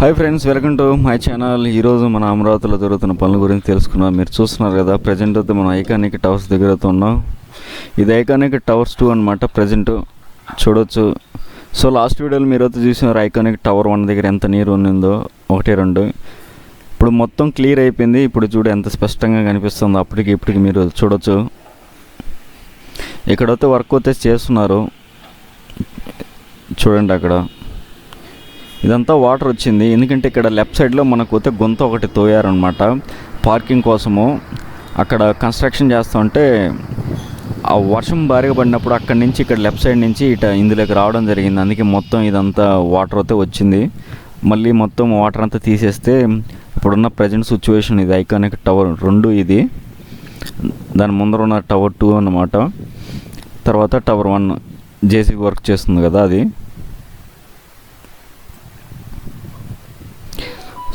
Hi friends welcome to my channel ఈరోజు మన అమరావతిలో జరుగుతున్న పనుల గురించి తెలుసుకున్నాం మీరు చూస్తున్నారు కదా ప్రజెంట్ అయితే మనం ఐకానిక్ టవర్స్ దగ్గర అయితే ఉన్నాం. ఇది ఐకానిక్ టవర్స్ టూ అనమాట ప్రజెంట్ చూడొచ్చు. సో లాస్ట్ వీడియోలో మీరు అయితే చూసినారు ఐకానిక్ టవర్ వన్ దగ్గర ఎంత నీరు ఉన్నిందో ఒకటి రెండు. ఇప్పుడు మొత్తం క్లియర్ అయిపోయింది. ఇప్పుడు చూడు ఎంత స్పష్టంగా కనిపిస్తుందో అప్పటికి ఇప్పటికి మీరు చూడొచ్చు. ఇక్కడైతే వర్క్ అయితే చేస్తున్నారు. చూడండి అక్కడ. ఇదంతా వాటర్ వచ్చింది. ఎందుకంటే ఇక్కడ లెఫ్ట్ సైడ్లో మనకు అయితే గుంత ఒకటి తోయారనమాట పార్కింగ్ కోసము. అక్కడ కన్స్ట్రక్షన్ చేస్తుంటే ఆ వర్షం భారీగా పడినప్పుడు అక్కడి నుంచి ఇక్కడ లెఫ్ట్ సైడ్ నుంచి ఇట ఇందులోకి రావడం జరిగింది. అందుకే మొత్తం ఇదంతా వాటర్ అయితే వచ్చింది. మళ్ళీ మొత్తం వాటర్ అంతా తీసేస్తే ఇప్పుడున్న ప్రజెంట్ సిచ్యువేషన్ ఇది. ఐకానిక్ టవర్ రెండు ఇది. దాని ముందర ఉన్న టవర్ టూ అన్నమాట. తర్వాత టవర్ వన్ జేసీబీ వర్క్ చేస్తుంది కదా అది.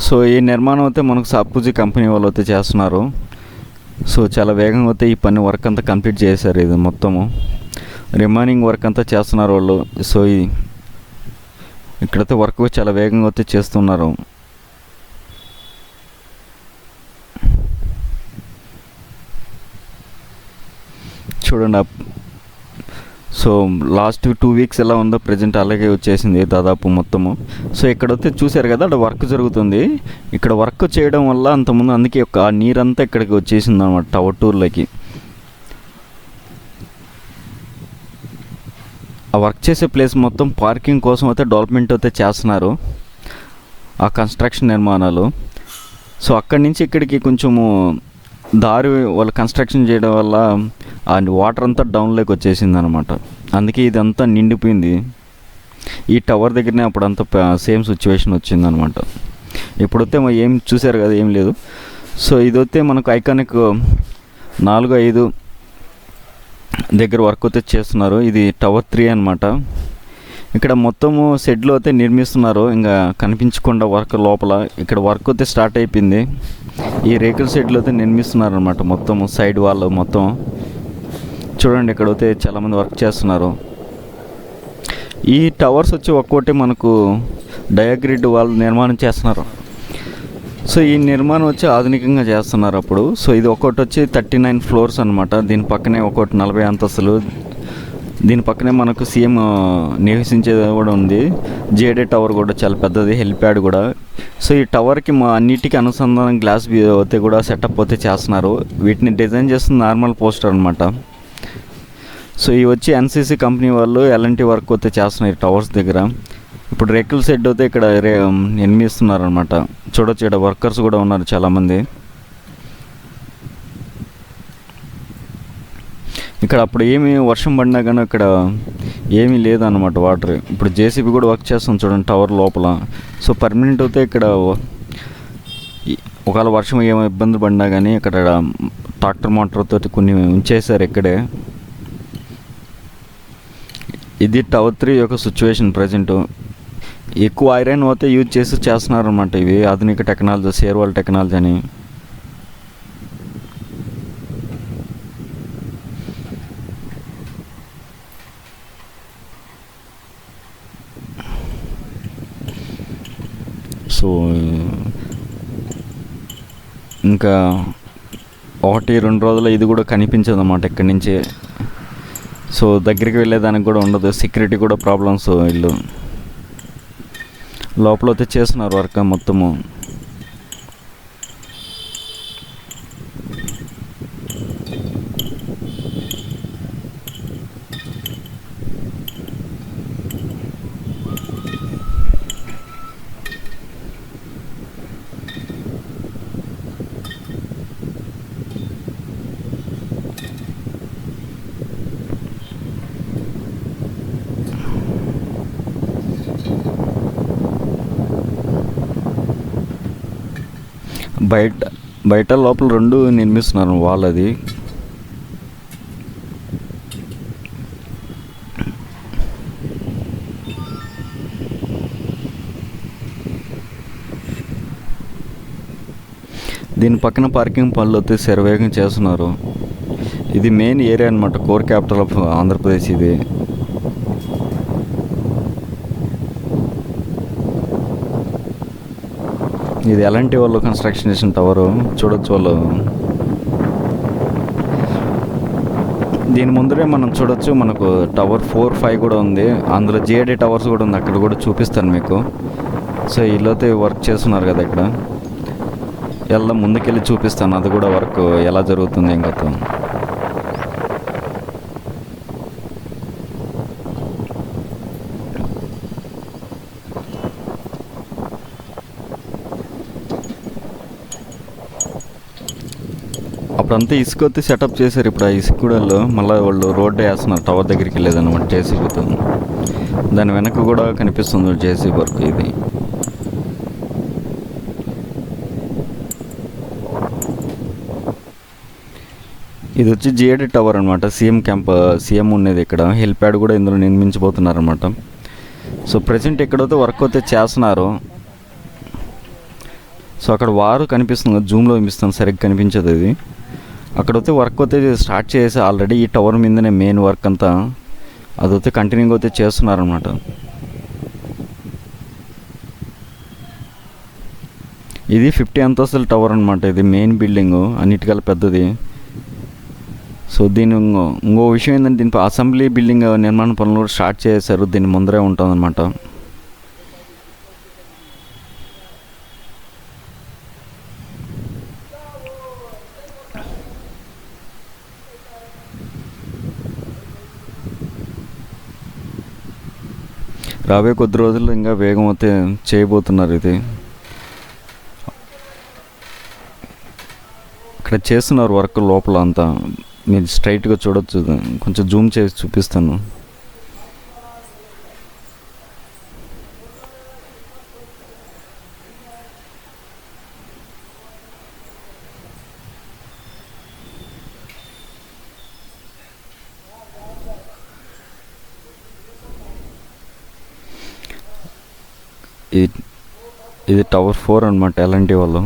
సో ఈ నిర్మాణం అయితే మనకు సాపూజీ కంపెనీ వాళ్ళు అయితే చేస్తున్నారు. సో చాలా వేగంగా అయితే ఈ పని వర్క్ అంతా కంప్లీట్ చేశారు ఇది మొత్తము. రిమైనింగ్ వర్క్ అంతా చేస్తున్నారు వాళ్ళు. సో ఈ ఇక్కడైతే వర్క్ చాలా వేగంగా అయితే చేస్తున్నారు. చూడండి సో లాస్ట్ టూ వీక్స్ ఎలా ఉందో ప్రజెంట్ అలాగే వచ్చేసింది దాదాపు మొత్తము. సో ఇక్కడ వస్తే చూశారు కదా అక్కడ వర్క్ జరుగుతుంది. ఇక్కడ వర్క్ చేయడం వల్ల అంతకుముందు అందుకే ఒక ఆ నీరంతా ఇక్కడికి వచ్చేసింది అనమాట టవర్ టూర్లోకి. ఆ వర్క్ చేసే ప్లేస్ మొత్తం పార్కింగ్ కోసం అయితే డెవలప్మెంట్ అయితే చేస్తున్నారు ఆ కన్స్ట్రక్షన్ నిర్మాణాలు. సో అక్కడి నుంచి ఇక్కడికి కొంచెము దారి వాళ్ళు కన్స్ట్రక్షన్ చేయడం వల్ల ఆ వాటర్ అంతా డౌన్లోకి వచ్చేసింది అనమాట అందుకే ఇదంతా నిండిపోయింది. ఈ టవర్ దగ్గరనే అప్పుడంతా సేమ్ సిచ్యువేషన్ వచ్చింది అనమాట ఇప్పుడైతే ఏం చూసారు కదా ఏం లేదు. సో ఇదైతే మనకు ఐకానిక్ నాలుగు ఐదు దగ్గర వర్క్ అయితే చేస్తున్నారు. ఇది టవర్ త్రీ అనమాట ఇక్కడ మొత్తము షెడ్లు అయితే నిర్మిస్తున్నారు. ఇంకా కనిపించకుండా వర్క్ లోపల. ఇక్కడ వర్క్ అయితే స్టార్ట్ అయిపోయింది. ఈ రేకుల షెడ్లు అయితే నిర్మిస్తున్నారనమాట మొత్తం సైడ్ వాళ్ళు మొత్తం. చూడండి ఇక్కడ అయితే చాలామంది వర్క్ చేస్తున్నారు. ఈ టవర్స్ వచ్చి ఒక్కోటి మనకు డయాగ్రిడ్ వాళ్ళు నిర్మాణం చేస్తున్నారు. సో ఈ నిర్మాణం వచ్చి ఆధునికంగా చేస్తున్నారు అప్పుడు. సో ఇది ఒక్కొక్కటి వచ్చి థర్టీ నైన్ ఫ్లోర్స్ అనమాట దీని పక్కనే ఒకటి నలభై అంతస్తులు దీని పక్కనే మనకు సీఎం నివసించేది కూడా ఉంది. జేడే టవర్ కూడా చాలా పెద్దది హెలిప్యాడ్ కూడా. సో ఈ టవర్కి మా అన్నిటికీ అనుసంధానం గ్లాస్ అయితే కూడా సెటప్ అయితే చేస్తున్నారు. వీటిని డిజైన్ చేస్తుంది నార్మల్ పోస్టర్ అనమాట సో ఇవి వచ్చి ఎన్సీసీ కంపెనీ వాళ్ళు ఎలాంటి వర్క్ అయితే చేస్తున్నారు టవర్స్ దగ్గర. ఇప్పుడు రేకుల షెడ్ అయితే ఇక్కడ రే నిర్మిస్తున్నారు అనమాట చూడొచ్చు ఇక్కడ వర్కర్స్ కూడా ఉన్నారు చాలామంది. ఇక్కడ అప్పుడు ఏమి వర్షం పడినా కానీ అక్కడ ఏమీ లేదన్నమాట వాటర్. ఇప్పుడు జేసీబీ కూడా వర్క్ చేస్తాం చూడండి టవర్ లోపల. సో పర్మనెంట్ అయితే ఇక్కడ ఒకవేళ వర్షం ఏమో ఇబ్బంది పడినా కానీ ఇక్కడ ట్రాక్టర్ మోటార్ తోటి కొన్ని ఉంచేశారు ఇక్కడే. ఇది టవర్ త్రీ యొక్క సిచ్యువేషన్ ప్రజెంట్. ఎక్కువ ఐరన్ అయితే యూజ్ చేసి చేస్తున్నారు అనమాట ఇవి. ఆధునిక టెక్నాలజీ సేర్వాల్ టెక్నాలజీ అని. సో ఇంకా ఒకటి రెండు రోజులు ఇది కూడా కనిపించదు అన్నమాట ఇక్కడి నుంచే. సో దగ్గరికి వెళ్ళేదానికి కూడా ఉండదు. సెక్యూరిటీ కూడా ప్రాబ్లమ్స్ వీళ్ళు. లోపల అయితే చేస్తున్నారు వర్క్ మొత్తము. బయట బయట లోపల రెండు నిర్మిస్తున్నారు వాళ్ళది. దీని పక్కన పార్కింగ్ పనులు వచ్చి శరవేగం చేస్తున్నారు. ఇది మెయిన్ ఏరియా అనమాట కోర్ క్యాపిటల్ ఆఫ్ ఆంధ్రప్రదేశ్ ఇది. ఇది ఎలాంటి వాళ్ళు కన్స్ట్రక్షన్ చేసిన టవరు చూడొచ్చు వాళ్ళు. దీని ముందరే మనం చూడొచ్చు మనకు టవర్ ఫోర్ ఫైవ్ కూడా ఉంది. అందులో జిఐడి టవర్స్ కూడా ఉంది. అక్కడ కూడా చూపిస్తాను మీకు. సో వీళ్ళైతే వర్క్ చేస్తున్నారు కదా ఇక్కడ. ఎలా ముందుకెళ్ళి చూపిస్తాను. అది కూడా వర్క్ ఎలా జరుగుతుంది ఇంకా అప్పుడంతా ఇసుక వచ్చి సెటప్ చేశారు ఇప్పుడు ఆ ఇసుక మళ్ళీ వాళ్ళు రోడ్డు వేస్తున్నారు టవర్ దగ్గరికి వెళ్ళేదన్నమాట జేసీబీతో దాని వెనక కూడా కనిపిస్తుంది జేసీబీ వర్క్ ఇది. ఇది వచ్చి జిఏడి టవర్ అనమాట సీఎం క్యాంప్ సీఎం ఉండేది ఇక్కడ. హెల్ప్యాడ్ కూడా ఇందులో నిర్మించబోతున్నారనమాట సో ప్రజెంట్ ఎక్కడైతే వర్క్ అయితే చేస్తున్నారు సో అక్కడ వారు కనిపిస్తుంది జూమ్లో కనిపిస్తుంది సరిగ్గా కనిపించదు ఇది. అక్కడైతే వర్క్ అయితే స్టార్ట్ చేసి ఆల్రెడీ ఈ టవర్ మీదనే మెయిన్ వర్క్ అంతా అదైతే కంటిన్యూగా అయితే చేస్తున్నారనమాట ఇది ఫిఫ్టీ అంతస్తుల టవర్ అనమాట ఇది మెయిన్ బిల్డింగ్ అన్నిటికల్ పెద్దది. సో దీని ఇంకో ఇంకో విషయం ఏంటంటే దీనిపై అసెంబ్లీ బిల్డింగ్ నిర్మాణ పనులు కూడా స్టార్ట్ చేశారు దీని ముందరే ఉంటుందన్నమాట. రాబోయే కొద్ది రోజుల్లో ఇంకా వేగం అయితే చేయబోతున్నారు ఇది. ఇక్కడ చేస్తున్నారు వర్క్ లోపల అంతా. మీరు స్ట్రైట్గా చూడొచ్చు కొంచెం జూమ్ చేసి చూపిస్తాను. ఇది ఇది టవర్ ఫోర్ అనమాట ఎలాంటి వాళ్ళు.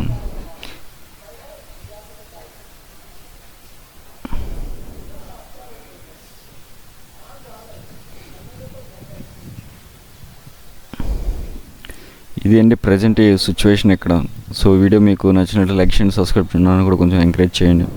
ఇది అండి ప్రజెంట్ సిచ్యువేషన్ ఇక్కడ. సో వీడియో మీకు నచ్చినట్లు లైక్ చేయండి సబ్స్క్రైబ్ చేయండి కూడా కొంచెం ఎంకరేజ్ చేయండి.